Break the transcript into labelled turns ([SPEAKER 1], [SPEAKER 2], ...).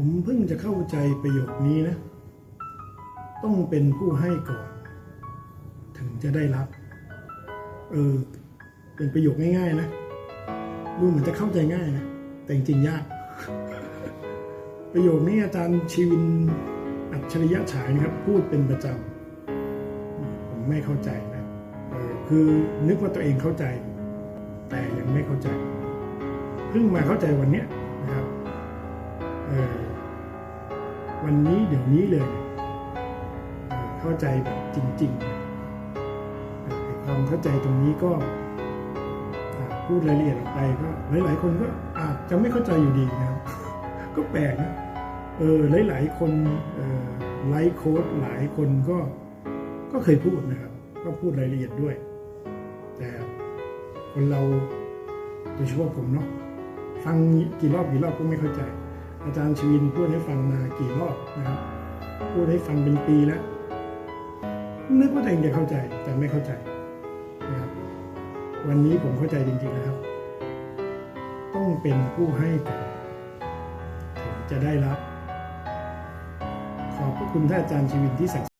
[SPEAKER 1] ผมเพิ่งจะเข้าใจประโยคนี้นะ ต้องเป็นผู้ให้ก่อน ถึงจะได้รับ เออ เป็นประโยคง่ายๆนะ ดูเหมือนจะเข้าใจง่ายนะ แต่จริงๆยาก ประโยคนี้อาจารย์ชีวินอัจฉริยะฉายนะครับ พูดเป็นประจำ ผมไม่เข้าใจนะออคือนึกว่าตัวเองเข้าใจ แต่ยังไม่เข้าใจ เพิ่งมาเข้าใจวันเนี้ย เออวันนี้เดี๋ยวนี้เลยเเข้าใจแบบจริงๆความเข้าใจตรงนี้ก็พูดรายละเอียดออกไปก็หลาย ๆ คนก็อาจจะไม่เข้าใจอยู่ดีนะครับก็แปลกนะเออหลาย ๆ คนไลฟ์โค้ดหลายคนก็ก็เคยพูดนะครับ ก็พูดรายละเอียดด้วย แต่คนเราโดยเฉพาะผมเนาะฟังกี่รอบกี่รอบก็ไม่เข้าใจ อาจารย์ชวินพูดให้ฟังมากี่รอบนะครับพูดให้ฟังเป็นปีแล้วนึกว่าตัวเองจะเข้าใจแต่ไม่เข้าใจนะครับวันนี้ผมเข้าใจจริงๆนะครับ ต้องเป็นผู้ให้ก่อนถึงจะได้รับ ขอบพระคุณท่านอาจารย์ชีวินที่สัก